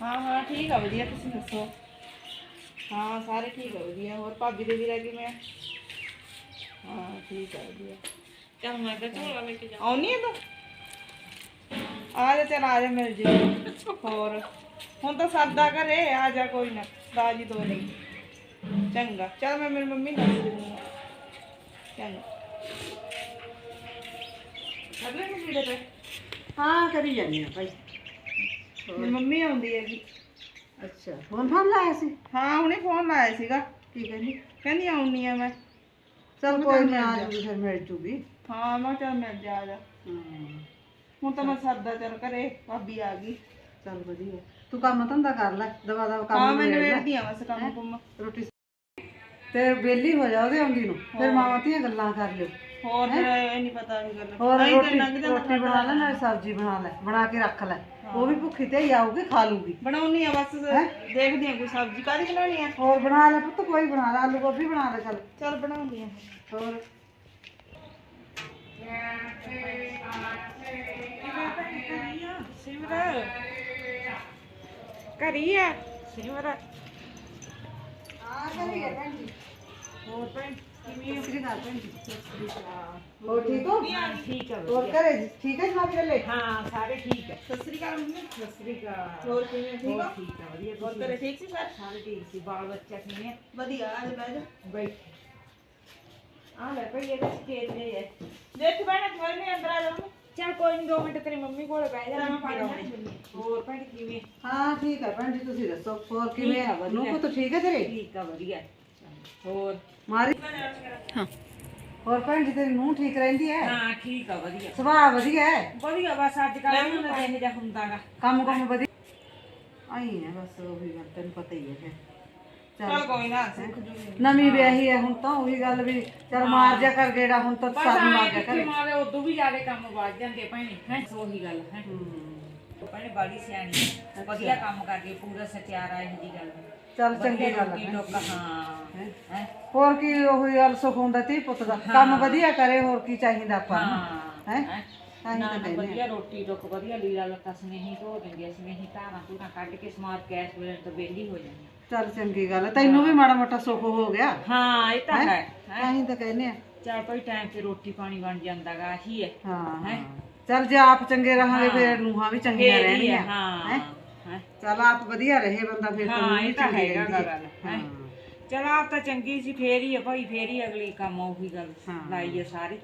ਹਾਂ ਹਾਂ ਠੀਕ ਆ ਵਧੀਆ ਤੁਸੀਂ ਦੱਸੋ? ਹਾਂ ਸਾਰੇ ਠੀਕ ਆ ਵਧੀਆ। ਹੋਰ ਭਾਬੀ ਦੇ ਵੀਰਾ ਕਿਵੇਂ ਆ? ਹਾਂ ਠੀਕ ਆ ਵਧੀਆ। ਚੱਲ ਮੈਂ ਤਾਂ ਝੋਲਾ ਲੈ ਕੇ ਜਾ ਆਉਣੀ ਹੈ ਤੂੰ? ਆ ਜਾ ਚੱਲ ਆ ਜਾ ਮਿਲ ਜੀ ਹੋਰ ਹੁਣ ਤਾਂ ਸਰਦਾ ਘਰੇ ਆ ਜਾ ਕੋਈ ਨਾ ਬਾਜੀ ਦੋ ਨਹੀਂ ਚੰਗਾ ਚੱਲ ਮੈਂ ਮੇਰੀ ਮੰਮੀ ਨਾਲ ਚੰਗਾ। ਅਗਲੇ ਵੀਰੇ ਤੇ? ਹਾਂ ਕਰੀ ਜਾਂਦੀ ਆ ਭਾਈ। ਮੇਰੀ ਮੰਮੀ ਆਉਂਦੀ ਹੈਗੀ। ਅੱਛਾ ਫੋਨ ਫਾਨ ਲਾਇਆ ਸੀ? ਹਾਂ ਹੁਣੇ ਫੋਨ ਲਾਇਆ ਸੀਗਾ। ਕੀ ਕਹਿੰਦੀ? ਕਹਿੰਦੀ ਆਉਣੀ ਆ ਮੈਂ। ਚਲ ਕੋਈ ਨਹੀਂ ਆ ਜੂਗੀ ਫਿਰ ਮਿਲ ਜੂਗੀ। ਹਾਂ ਮੈਂ ਚੱਲ ਮਿਲ ਜਾ ਜਾ। ਹਾਂ। ਹੁਣ ਤਾਂ ਮੈਂ ਸਰਦਾ ਚੱਲ ਘਰੇ ਭਾਬੀ ਆ ਗਈ। ਚਲ ਵਧੀਆ। ਤੂੰ ਕੰਮ ਧੰਦਾ ਕਰ ਲੈ ਦਵਾ ਦਵਾ ਹਾਂ ਕੰਮ ਮੈਂ ਨਿਬੇੜ ਲੈ। ਨਵੇੜਦੀ ਆ ਬਸ ਕੰਮ ਕੁੰਮ। ਰੋਟੀ ਤੇ ਬੇਲੀ ਹੋ ਜਾ ਉਹਦੇ ਆਉਂਦੀ ਨੂੰ। ਫਿਰ ਮਾਵਾਂ ਧੀਆਂ ਗੱਲਾਂ ਕਰ ਲਿਓ। ਹੋਰ ਫਿਰ ਇਹ ਨਹੀਂ ਪਤਾ ਵੀ ਗੱਲ। ਹੋਰ ਆਈਂ ਤਾਂ ਰੋਟੀ ਲੰਘ ਜਾਂਦਾ ਰੋਟੀ ਬਣਾ ਲੈ ਨਾਲੇ ਸਬਜ਼ੀ ਬਣਾ ਲੈ ਬਣਾ ਕੇ ਰੱਖ ਲੈ। ਉਹ ਵੀ ਭੁੱਖੀ ਤੇ ਹੀ ਆਊਗੀ ਖਾ ਲੂਗੀ ਬਣਾਉਣੀ ਆ ਬਸ ਦੇਖਦੀ ਆ ਕੋਈ ਸਬਜ਼ੀ। ਕਾਹਦੀ ਬਣਾਉਣੀ ਆ? ਹੋਰ ਬਣਾ ਲੈ ਪੁੱਤ ਕੋਈ ਬਣਾ ਲੈ ਆਲੂ ਗੋਭੀ ਬਣਾ ਲੈ ਚੱਲ। ਚੱਲ ਬਣਾਉਂਦੀ ਆ। ਹੋਰ? ਸਿਮਰ। ਕਰੀ ਆ? ਸਿਮਰ। ਹਾਂ ਕਰੀ ਆ ਹੋਰ ਘਰੇ ਜੀ? ਠੀਕ ਹੈ ਜਨਾਬ ਗੱਲੇ ਹਾਂ ਸਾਰੇ ਠੀਕ ਆ। ਸਤਿ ਸ੍ਰੀ ਅਕਾਲ ਮੰਮੀ। ਸਤਿ ਸ੍ਰੀ ਅਕਾਲ। ਹੋਰ ਕਿਵੇਂ ਠੀਕ ਆ ਠੀਕ ਆ ਵਧੀਆ ਹੋਰ ਤੇਰੇ ਠੀਕ ਸੀ ਸਰ? ਸਾਰੇ ਠੀਕ ਸੀ ਬਾਲ ਬੱਚਾ ਕਿਵੇਂ ਆ? ਵਧੀਆ ਆ ਜਾ ਬੈਠ ਬੈਠ। ਆ ਲੈ ਭਈ ਇਹ ਸਟੇਜ ਲੈ ਹੈ ਦੇਖ ਬੈਠ ਕੋਈ ਨਹੀਂ ਅੰਦਰ ਆ ਜਾਓ ਚੱਲ ਕੋਈ ਨਹੀਂ 2 ਮਿੰਟ ਤੇਰੀ ਮੰਮੀ ਕੋਲ ਬਹਿ ਜਾ ਮੈਂ ਮੈਂ ਪਾਣੀ ਪਾਣੀ ਲੈ ਕੇ ਹੋਰ ਭੈਣ ਕਿਵੇਂ? ਹਾਂ ਠੀਕ ਹੈ ਭੈਣ ਜੀ ਤੁਸੀਂ ਦੱਸੋ। ਹੋਰ ਕਿਵੇਂ ਠੀਕ ਆ, ਆ ਵਧੀਆ। ਨੂੰ ਪੁੱਤ ਠੀਕ ਹੈ ਤੇਰੇ? ਠੀਕ ਆ ਵਧੀਆ। ਹੋਰ? ਮਾਰੀ। ਹਾਂ। ਹੋਰ ਭੈਣ ਜੀ ਤੇਰੀ ਨੂੰ ਠੀਕ ਰਹਿੰਦੀ ਹੈ? ਹਾਂ ਠੀਕ ਆ ਵਧੀਆ। ਸੁਭਾਅ ਵਧੀਆ ਹੈ? ਵਧੀਆ ਬਸ ਅੱਜ ਕੱਲ੍ਹ ਹੁਣ ਜਿਹੇ ਜਿਹਾ ਹੁੰਦਾਗਾ। ਕੰਮ ਕੰਮ ਵਧੀਆ? ਆਈ ਹੈ ਬਸ ਉਹੀ ਗੱਲ ਤੈਨੂੰ ਪਤਾ ਹੀ ਹੈ ਫਿਰ। ਚੱਲ। ਚੱਲ ਕੋਈ ਨਾ ਸਿੱਖ ਜੂਗੀ ਨਵੀਂ ਵਿਆਹੀ ਹੈ ਹੁਣ ਤਾਂ ਉਹੀ ਗੱਲ ਵੀ ਚੱਲ ਮਾਰ ਜਾ ਕਰ ਗੇੜਾ ਹੁਣ ਤਾਂ ਬਸ ਸਭ ਮਾਰ ਜਾ ਕਰ। ਮਾਰੇ ਉਦੋਂ ਵੀ ਜ਼ਿਆਦਾ ਕੰਮ ਵੱਧ ਜਾਂਦੇ ਭੈਣੇ ਹੈ? ਉਹੀ ਗੱਲ ਹੈ। ਭੈਣੇ ਬਾੜੀ ਸਿਆਣੀ ਹੈ। ਵਧੀਆ ਕੰਮ ਕਰਕੇ ਪੂਰਾ ਸਚਿਆਰਾ ਇਹੋ ਜੀ ਗੱਲ। ਚੱਲ ਚੰਗੀ ਗੱਲ ਹਾਂ ਹੈ? ਹੋਰ ਕੀ ਉਹੀ ਗੱਲ ਸੁਖ ਹੁੰਦਾ ਤੀ ਪੁੱਤ ਦਾ? ਕੰਮ ਵਧੀਆ ਕਰੇ ਹੋਰ ਕੀ ਚਾਹੀਦਾ ਆਪਾਂ ਨੂੰ? ਹਾਂ ਹੈ? ਤਾਂ ਹੀ ਨਾ ਤਾਂ ਨਾ ਕਹਿੰਦੇ ਆ। ਵਧੀਆ ਰੋਟੀ ਟੋਕ ਵਧੀਆ ਲੀੜਾ ਲੱਤਾ ਸਨੇਹੀ ਧੋ ਦਿੰਦੇ ਸਨੇਹੀ ਧਾਰਾਂ ਧੂਰਾਂ ਕੱਢ ਕੇ ਸਮਾਰ ਕੈਸ਼ ਵੇਲੇ ਤੋਂ ਬੇਲੀ ਹੋ ਜਾਂਦੀ ਚੱਲ ਚੰਗੀ ਗੱਲ ਤੈਨੂੰ ਵੀ ਮਾੜਾ ਮੋਟਾ ਸੁਖ ਹੋ ਗਿਆ? ਹਾਂ ਇਹ ਤਾਂ ਹੈ? ਤਾਂ ਹੀ ਤਾਂ ਕਹਿੰਦੇ ਆ। ਚਲ ਕੋਈ ਟਾਈਮ ਤੇ ਰੋਟੀ ਪਾਣੀ ਬਣ ਜਾਂਦਾਗਾ ਆਹੀ ਹੈ ਹਾਂ? ਹਾਂ। ਚੱਲ ਜੇ ਆਪ ਚੰਗੇ ਰਹਾਂਗੇ ਫਿਰ ਨੂੰਹਾਂ ਵੀ ਚੰਗੀਆਂ ਫੇਰ ਹੀ ਹੈ, ਰਹਿਣਗੀਆਂ ਹਾਂ। ਹੈਂ? ਹੈਂ? ਚੱਲ ਆਪ ਵਧੀਆ ਰਹੇ ਬੰਦਾ ਫਿਰ ਤਾਂ ਹਾਂ ਨੂੰਹ ਇਹ ਤਾਂ ਚੰਗੀ ਹੈਗਾ ਗੱਲ ਹੈ। ਚਲ ਆਪ ਤਾਂ ਚੰਗੀ ਸੀ ਫੇਰ ਹੀ ਹੈ ਭਾਈ ਫੇਰ ਹੀ ਅਗਲੀ ਕੰਮ ਉਹੀ ਗੱਲ। ਲਾਈ ਹੈ ਸਾਰੇ।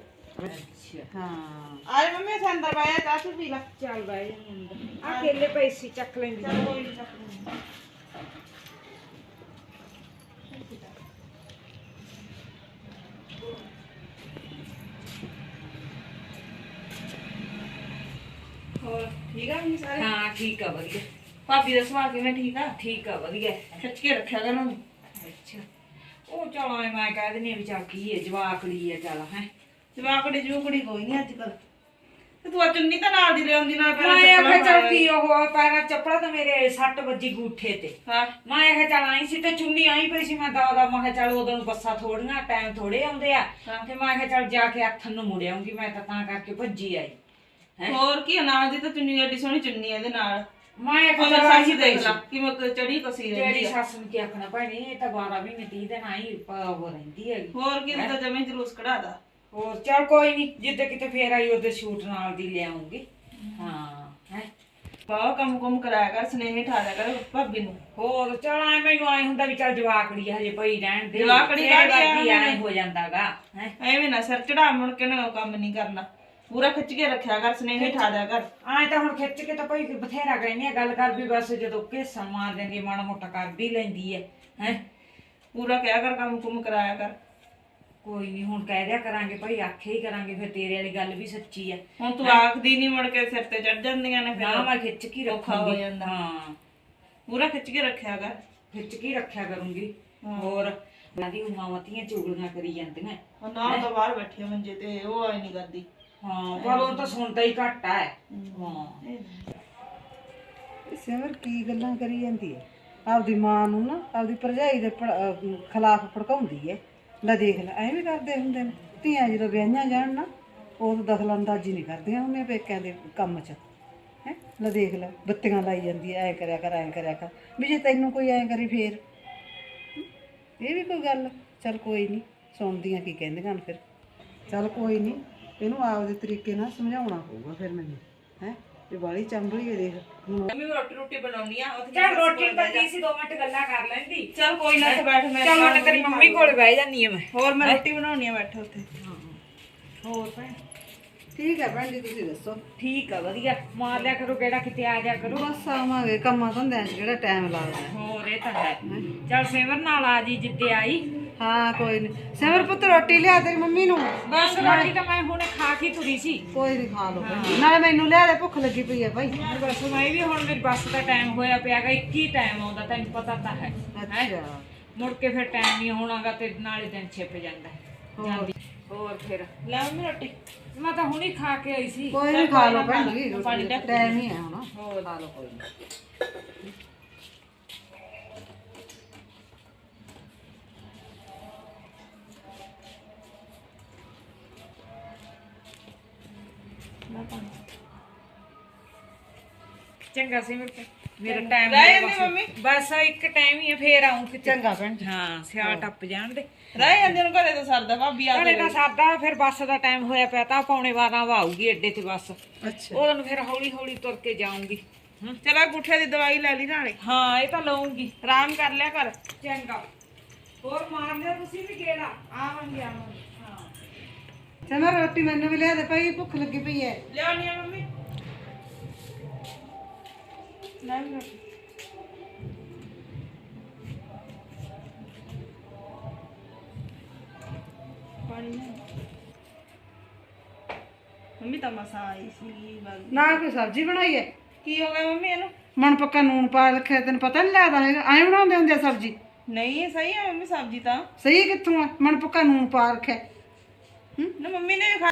ਅੱਛਾ। ਹਾਂ। ਆ ਜਾ ਮੰਮੀ ਇੱਥੇ ਅੰਦਰ ਬਾਇਆ ਚਾਹ ਪੀ ਲੈ। ਚੱਲ ਬਾਈ ਅੰਦਰ। ਆ ਕੇਲੇ ਪੈਸੇ ਚੱਕ ਲੈਂਦੀ। ਠੀਕ ਆ ਮੰਮੀ ਸਾਰੇ? ਹਾਂ ਠੀਕ ਆ ਵਧੀਆ। ਭਾਬੀ ਦਾ ਸੁਭਾਅ ਕਿਵੇਂ ਠੀਕ ਆ? ਠੀਕ ਆ ਵਧੀਆ। ਖਿੱਚ ਕੇ ਰੱਖਿਆ ਕਰ ਉਹਨੂੰ ਅੱਛਾ। ਉਹ ਚਲੋ ਐ ਮੈਂ ਕਹਿ ਦਿੰਦੀ ਆ ਵੀ ਚੱਲ ਕੀ ਹੈ ਜਵਾਕੜੀ ਹੈ ਚੱਲ ਹੈ। ਜਵਾਕੜੀ ਜੂਕੜੀ ਕੋਈ ਨਹੀਂ ਅੱਜ ਕੱਲ ਤੇ ਤੂੰ ਆ ਚੁੰਨੀ ਤਾਂ ਨਾਲ ਦੀ ਲਿਆਉਂਦੀ ਨਾਲ ਮੈਂ ਆਖਿਆ ਚੱਲ ਕੀ ਉਹ ਪੈਰਾਂ ਚੱਪੜਾ ਤਾਂ ਮੇਰੇ ਸੱਟ ਵੱਜੀ ਗੂਠੇ ਤੇ। ਹਾਂ। ਮੈਂ ਆਖਿਆ ਚੱਲ ਆਈ ਸੀ ਤੇ ਚੁੰਨੀ ਆਈ ਪਈ ਸੀ ਮੈਂ ਦਾਦਾ ਮੈਂ ਕਿਹਾ ਚੱਲ ਉਦੋਂ ਨੂੰ ਬੱਸਾਂ ਥੋੜੀਆਂ ਟਾਈਮ ਥੋੜੇ ਆਉਂਦੇ ਆ। ਤੇ ਮੈਂ ਆਖਿਆ ਚੱਲ ਜਾ ਕੇ ਅੱਥਨ ਨੂੰ ਮੁੜ ਆਉਂਗੀ ਮੈਂ ਤਾਂ ਤਾਂ ਕਰਕੇ ਭੱਜੀ ਆਈ। ਹੈਂ? ਹੋਰ ਕੀ ਆ, ਨਾਲ ਦੀ ਤਾਂ ਚੁੰਨੀ ਐਡੀ ਸੋਹਣੀ ਚੁੰਨੀ ਆ ਇਹਦੇ ਨਾਲ। ਮੈਂ ਉਹਦਾ ਚੱਲ ਸਾਸੀ ਆਈ ਦੇਖ ਲਾ ਕਿਵੇਂ ਚੜੀ ਕਸੀ ਰਹਿੰਦੀ ਤੇਰੀ ਆ। ਸੱਸ ਨੂੰ ਕੀ ਆਖਣਾ ਭੈਣੇ ਇਹ ਤਾਂ 12 ਮਹੀਨੇ 30 ਦਿਨ ਆਈ ਉਹ ਰਹਿੰਦੀ ਹੈਗੀ। ਹੋਰ ਕੀ ਤਾਂ ਜਮੇ ਜਲੂਸ ਕਢਾਦਾ ਹੋਰ ਚੱਲ ਕੋਈ ਨਹੀਂ ਜਿੱਦੇ ਕਿਤੇ ਫੇਰ ਆਈ ਉਹਦੇ ਸ਼ੂਟ ਨਾਲ ਦੀ ਲਿਆਉਂਗੀ। ਹਾਂ ਹੈ? ਬਹੁਤ ਕੰਮ ਕੁਮ ਕਰਾਇਆ ਕਰ ਸਨੇਹੀ ਠਾ ਦਿਆ ਕਰ ਭਾਬੀ ਨੂੰ। ਹੋਰ ਚਲ ਐ ਮੈਨੂੰ ਆਏ ਹੁੰਦਾ ਵੀ ਚੱਲ ਜਵਾਕੜੀ ਆ, ਹਜੇ ਪਈ ਰਹਿਣ ਦੇ। ਜਵਾਕੜੀ ਕਾਹਦੀ ਆ? ਐਂ ਹੋ ਜਾਂਦਾਗਾ ਹੈ? ਐਵੇਂ ਨਾ ਸਿਰ ਚੜਾ ਮੁੜ ਕੇ ਨਾ ਕੰਮ ਨਹੀਂ ਕਰਨਾ। ਪੂਰਾ ਖਿੱਚ ਕੇ ਰੱਖਿਆ ਕਰ ਸਨੇਹੀ ਠਾ ਦਿਆ ਕਰ। ਆਏ ਤਾਂ ਹੁਣ ਖਿੱਚ ਕੇ ਤਾਂ ਭਾਈ ਬਥੇਰਾ ਕਹਿੰਦੀ ਆ ਗੱਲ ਕਰ ਵੀ ਬਸ ਜਦੋਂ ਘੇਸਾ ਮਾਰ ਦਿੰਦੀ ਆ, ਮਾੜਾ ਮੋਟਾ ਕਰ ਵੀ ਲੈਂਦੀ ਹੈ ਹੈ। ਪੂਰਾ ਕਿਹਾ ਕਰ ਕੰਮ ਕੁਮ ਕਰਾਇਆ ਕਰ। ਕੋਈ ਨਹੀਂ ਹੁਣ ਕਹਿ ਦਿਆ ਕਰਾਂਗੇ ਭਾਈ ਆਖੇ ਹੀ ਕਰਾਂਗੇ ਫਿਰ ਤੇਰੇ ਵਾਲੀ ਗੱਲ ਵੀ ਸੱਚੀ ਹੈ ਹੁਣ ਤੂੰ ਆਖਦੀ ਨਹੀਂ ਮੁੜ ਕੇ ਸਿਰ ਤੇ ਚੜ ਜਾਂਦੀਆਂ ਨੇ ਨਾ ਫਿਰ ਮੈਂ ਖਿੱਚ ਕੇ ਔਖਾ ਹੋ ਰੱਖੂੰਗੀ। ਜਾਂਦਾ। ਹਾਂ। ਪੂਰਾ ਖਿੱਚ ਕੇ ਰੱਖਿਆ ਕਰ। ਖਿੱਚ ਕੇ ਰੱਖਿਆ ਕਰੂੰਗੀ। ਹੋਰ ਉਹਨਾਂ ਦੀ ਉਮਾਵਤੀਆਂ ਚੁਗਲੀਆਂ ਕਰੀ ਜਾਂਦੀਆਂ। ਉਹ ਨਾ ਤਾਂ ਬਾਹਰ ਬੈਠੀ ਆ ਮੰਜੇ ਤੇ ਉਹ ਆਈ ਨਹੀਂ ਕਰਦੀ। ਹਾਂ, ਪਰ ਉਹ ਤਾਂ ਸੁਣਦਾ ਹੀ ਘੱਟ ਹੈ। ਹਾਂ ਸਿਮਰ ਕੀ ਗੱਲਾਂ ਕਰੀ ਜਾਂਦੀ ਹੈ ਆਪਦੀ ਮਾਂ ਨੂੰ ਨਾ, ਆਪਦੀ ਭਰਜਾਈ ਦੇ ਖਿਲਾਫ ਭੜਕਾਉਂਦੀ ਹੈ ਲੈ ਦੇਖ ਲੈ ਐਵੇਂ ਕਰਦੇ ਹੁੰਦੇ ਨੇ। ਧੀਆਂ ਜਦੋਂ ਵਿਆਹੀਆਂ ਜਾਣ ਨਾ, ਉਹ ਤਾਂ ਦਖਲ ਅੰਦਾਜ਼ੀ ਨਹੀਂ ਕਰਦੀਆਂ ਉਹਨੇ ਪੇਕਿਆਂ ਦੇ ਕੰਮ 'ਚ। ਹੈ? ਲੈ ਦੇਖ ਲੈ, ਬੱਤੀਆਂ ਲਾਈ ਜਾਂਦੀ ਐ ਐ ਕਰਿਆ ਕਰ, ਐ ਕਰਿਆ ਕਰ। ਵੀ ਜੇ ਤੈਨੂੰ ਕੋਈ ਐ ਕਰੀ ਫੇਰ? ਇਹ ਵੀ ਕੋਈ ਗੱਲ, ਚੱਲ ਕੋਈ ਨਹੀਂ ਸੁਣਦੀਆਂ ਕੀ ਕਹਿੰਦੀਆਂ ਨੇ ਫਿਰ। ਚੱਲ ਕੋਈ ਨਹੀਂ ਇਹਨੂੰ ਆਪਦੇ ਤਰੀਕੇ ਨਾਲ ਸਮਝਾਉਣਾ ਪਊਗਾ ਫਿਰ ਮੈਨੂੰ ਹੈ? ਇਹ ਵਾਲੀ ਚੰਬੜੀ ਹੈ ਦੇਖ। ਹੁਣ ਮੰਮੀ ਮੈਂ ਰੋਟੀ ਰੋਟੀ ਬਣਾਉਣੀ ਆ ਉੱਥੇ ਚੱਲ ਰੋਟੀ ਪੱਕੀ ਸੀ 2 ਮਿੰਟ ਗੱਲਾਂ ਕਰ ਲੈਂਦੀ। ਚੱਲ ਕੋਈ ਨਾ ਇੱਥੇ ਬੈਠ ਮੈਂ ਚੱਲ ਮੈਂ ਤੇਰੀ ਮੰਮੀ ਕੋਲ ਬਹਿ ਜਾਨੀ ਆ ਮੈਂ। ਹੋਰ ਮੈਂ ਰੋਟੀ ਬਣਾਉਣੀ ਆ ਬੈਠੋ ਉੱਥੇ। ਹੋਰ ਭੈਣ? ਠੀਕ ਹੈ ਭੈਣ ਜੀ ਤੁਸੀਂ ਦੱਸੋ? ਠੀਕ ਆ ਵਧੀਆ। ਮਾਰ ਲਿਆ ਕਰੋ ਕਿਹੜਾ ਕਿਤੇ ਆ ਜਾ ਕਰੋ। ਬਸ ਆਵਾਂਗੇ ਕੰਮਾਂ ਧੰਦਿਆਂ 'ਚ ਕਿਹੜਾ ਟਾਈਮ ਲੱਗਦਾ। ਹੋਰ ਇਹ ਤਾਂ ਹੈ। ਚੱਲ ਸੇਵਰ ਨਾਲ ਆ ਜੀ ਜਿੱਦੇ ਆਈ। ਹਾਂ ਕੋਈ ਨਹੀਂ ਸਿਮਰ ਪੁੱਤ ਰੋਟੀ ਲਿਆ ਤੇਰੀ ਮੰਮੀ ਨੂੰ? ਬਸ ਰੋਟੀ ਤਾਂ ਮੈਂ ਹੁਣੇ ਖਾ ਕੇ ਤੁਰੀ ਸੀ। ਕੋਈ ਨਹੀਂ ਖਾ ਜੀ। ਨਾਲੇ ਮੈਨੂੰ ਲਿਆ ਦੇ ਭੁੱਖ ਲੱਗੀ ਪਈ ਹੈ ਭਾਈ ਬਸ ਮੈਂ ਵੀ ਹੁਣ ਮੇਰੀ ਬੱਸ ਦਾ ਟਾਈਮ ਹੋਇਆ ਪਿਆਗਾ ਇੱਕ ਹੀ ਟਾਈਮ ਆਉਂਦਾ ਤੈਨੂੰ ਪਤਾ ਤਾਂ ਹੈ। ਅੱਛਾ। ਮੁੜ ਕੇ ਫਿਰ ਟਾਈਮ ਨਹੀਂ ਹੋਣਾਗਾ ਤੇ ਨਾਲੇ ਦਿਨ ਛਿਪ ਜਾਂਦਾ ਹੋਰ। ਫਿਰ ਲੈ ਮੰਮੀ ਰੋਟੀ। ਮੈਂ ਤਾਂ ਹੁਣੀ ਖਾ ਕੇ ਆਈ ਸੀ। ਕੋਈ ਨਹੀਂ ਖਾ ਲਓ ਭੈਣ ਜੀ ਟਾਈਮ ਹੀ ਹੈ ਹੁਣ। ਹੋਰ। ਖਾ ਲਓ ਕੋਈ ਨਹੀਂ ਚੰਗਾ ਸੀ ਮੇਰੇ ਮੇਰਾ ਟਾਈਮ ਰਹਿ ਜਾਂਦੀ ਮੰਮੀ। ਬਸ ਇੱਕ ਟਾਈਮ ਹੀ ਹੈ ਫੇਰ ਆਉਂ ਕਿਤੇ। ਚੰਗਾ ਭੈਣ ਜੀ। ਹਾਂ ਸਿਆਲ ਟੱਪ ਜਾਣ ਦੇ। ਰਹਿ ਜਾਂਦੇ ਨੂੰ ਘਰੇ ਤਾਂ ਸਰਦਾ ਭਾਬੀ ਆ ਘਰੇ। ਤਾਂ ਸਾਦਾ ਫਿਰ ਬੱਸ ਦਾ ਟਾਈਮ ਹੋਇਆ ਪਿਆ ਤਾਂ ਪੌਣੇ 12 ਆਊਗੀ ਅੱਡੇ ਤੇ ਬੱਸ। ਅੱਛਾ। ਉਦੋਂ ਨੂੰ ਫਿਰ ਹੌਲੀ ਹੌਲੀ ਤੁਰ ਕੇ ਜਾਊਂਗੀ। ਹਮ, ਚਲਾ ਗੁੱਠੇ ਦੀ ਦਵਾਈ ਲੈ ਲਈ ਨਾਲੇ। ਹਾਂ ਇਹ ਤਾਂ ਲਊਂਗੀ। ਆਰਾਮ ਕਰ ਲਿਆ ਕਰ। ਚੰਗਾ। ਹੋਰ ਮਾਰ ਲਿਆ ਤੁਸੀਂ ਵੀ ਕਿਹੜਾ ਆਵਾਂਗੇ ਆਵਾਂਗੇ। ਸਿਮਰ ਰੋਟੀ ਮੈਨੂੰ ਵੀ ਲਿਆ ਦੇ ਭਾਈ ਭੁੱਖ ਲੱਗੀ ਪਈ ਹੈ ਲਿਆਉਣੀ ਆ ਮੰਮੀ। ਲੈ ਪਾਣੀ ਲੈ ਮੰਮੀ ਤਾਂ ਮਸਾ ਆਈ ਸੀ ਬਸ। ਨਾ ਕੋਈ ਸਬਜ਼ੀ ਬਣਾਈ ਹੈ ਕੀ ਹੋ ਗਿਆ ਮੰਮੀ ਇਹਨੂੰ? ਮਨ ਪੱਕਾ ਨੂਨ ਪਾ ਰੱਖਿਆ ਤੈਨੂੰ ਪਤਾ ਨਹੀਂ ਲੱਗਦਾ ਹੈਗਾ ਐਂ ਬਣਾਉਂਦੇ ਹੁੰਦੇ ਆ ਸਬਜ਼ੀ। ਨਹੀਂ ਸਹੀ ਹੈ ਮੰਮੀ ਸਬਜ਼ੀ ਤਾਂ। ਸਹੀ ਕਿੱਥੋਂ ਆ? ਮਨ ਪੱਕਾ ਨੂਨ ਪਾ ਰੱਖਿਆ। ਨਾ ਮੰਮੀ ਨੇ ਵੀ ਖਾ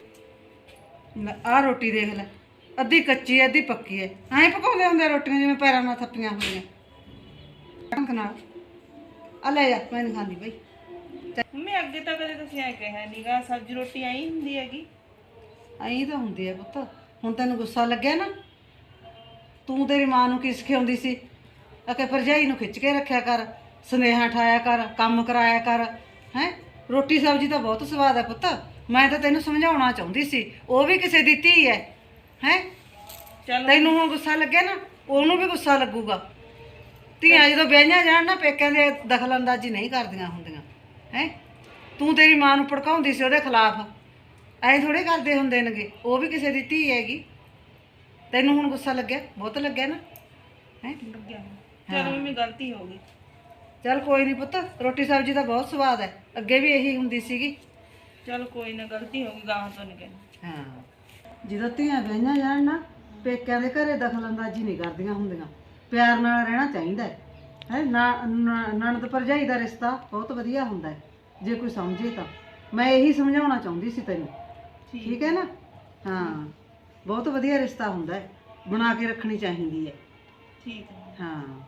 ਆ ਰੋਟੀ ਦੇਖ ਲੈ। ਅੱਧੀ ਕੱਚੀ ਹੈ, ਅੱਧੀ ਪੱਕੀ ਹੈ ਐਂ ਪਕਾਉਂਦੇ ਹੁੰਦੇ ਆ ਰੋਟੀਆਂ ਜਿਵੇਂ ਪੈਰਾਂ ਨਾਲ ਥੱਪੀਆਂ ਹੋਈਆਂ ਢੰਗ ਨਾਲ ਆ ਲੈ ਜਾ ਮੈਂ ਨਹੀਂ ਖਾਂਦੀ ਬਈ। ਮੰਮੀ ਅੱਗੇ ਤਾਂ ਕਦੇ ਤੁਸੀਂ ਐ ਕਿਹਾ ਨੀਗਾ ਸਬਜ਼ੀ ਰੋਟੀ ਆਈ ਹੁੰਦੀ ਹੈਗੀ। ਐਂ ਤਾਂ ਹੁੰਦੀ ਹੈ ਪੁੱਤ। ਹੁਣ ਤੈਨੂੰ ਗੁੱਸਾ ਲੱਗਿਆ ਨਾ? ਤੂੰ ਤੇਰੀ ਮਾਂ ਨੂੰ ਕੀ ਸਿਖਾਉਂਦੀ ਸੀ? ਅਕੇ ਨੂੰ ਖਿੱਚ ਕੇ ਰੱਖਿਆ ਕਰ ਸਨੇਹਾ ਠਾਇਆ ਕਰ ਕੰਮ ਕਰਾਇਆ ਕਰ। ਹੈ? ਰੋਟੀ ਸਬਜ਼ੀ ਤਾਂ ਬਹੁਤ ਸਵਾਦ ਹੈ ਪੁੱਤ। ਮੈਂ ਤਾਂ ਤੈਨੂੰ ਸਮਝਾਉਣਾ ਚਾਹੁੰਦੀ ਸੀ ਉਹ ਵੀ ਕਿਸੇ ਦੀ ਧੀ ਹੈ ਹੈ? ਚਲ। ਤੈਨੂੰ ਹੁਣ ਗੁੱਸਾ ਲੱਗਿਆ ਨਾ ਉਹਨੂੰ ਵੀ ਗੁੱਸਾ ਲੱਗੂਗਾ। ਧੀਆਂ ਜਦੋਂ ਵਿਆਹੀਆਂ ਜਾਣ ਨਾ ਪੇਕਿਆਂ ਦੇ ਦਖਲ ਅੰਦਾਜ਼ੀ ਨਹੀਂ ਕਰਦੀਆਂ ਹੁੰਦੀਆਂ ਹੈ? ਤੂੰ ਤੇਰੀ ਮਾਂ ਨੂੰ ਭੜਕਾਉਂਦੀ ਸੀ ਉਹਦੇ ਖਿਲਾਫ। ਐ ਥੋੜੇ ਕਰਦੇ ਹੁੰਦੇ ਨੇਗੇ ਉਹ ਵੀ ਕਿਸੇ ਦੀ ਧੀ ਹੈਗੀ। ਤੈਨੂੰ ਹੁਣ ਗੁੱਸਾ ਲੱਗਿਆ ਬਹੁਤ ਲੱਗਿਆ ਨਾ ਹੈ? ਲੱਗਿਆ। ਚਲ ਮੰਮੀ ਗਲਤੀ ਹੋ ਗਈ। ਚੱਲ ਕੋਈ ਨਹੀਂ ਪੁੱਤ ਰੋਟੀ ਸਬਜ਼ੀ ਤਾਂ ਬਹੁਤ ਸਵਾਦ ਹੈ ਅੱਗੇ ਵੀ ਇਹੀ ਹੁੰਦੀ ਸੀਗੀ। ਚਲ ਕੋਈ ਨਾ ਗਲਤੀ ਹੋ ਗਈ ਗਾਹਾਂ ਤੋਂ ਨਹੀਂ ਹਾਂ। ਜਦੋਂ ਧੀਆਂ ਵਿਆਹੀਆਂ ਜਾਣ ਨਾ ਪੇਕਿਆਂ ਦੇ ਘਰੇ ਦਖਲ ਅੰਦਾਜ਼ੀ ਨਹੀਂ ਕਰਦੀਆਂ ਹੁੰਦੀਆਂ। ਪਿਆਰ ਨਾਲ ਰਹਿਣਾ ਚਾਹੀਦਾ ਹੈ। ਹੈ ਨਣਦ ਭਰਜਾਈ ਦਾ ਰਿਸ਼ਤਾ ਬਹੁਤ ਵਧੀਆ ਹੁੰਦਾ ਹੈ ਜੇ ਕੋਈ ਸਮਝੇ ਤਾਂ। ਮੈਂ ਇਹੀ ਸਮਝਾਉਣਾ ਚਾਹੁੰਦੀ ਸੀ ਤੈਨੂੰ। ਠੀਕ ਹੈ ਨਾ? ਹਾਂ ਬਹੁਤ ਵਧੀਆ ਰਿਸ਼ਤਾ ਹੁੰਦਾ ਹੈ ਬਣਾ ਕੇ ਰੱਖਣੀ ਚਾਹੀਦੀ ਹੈ। ਠੀਕ ਹੈ। ਹਾਂ।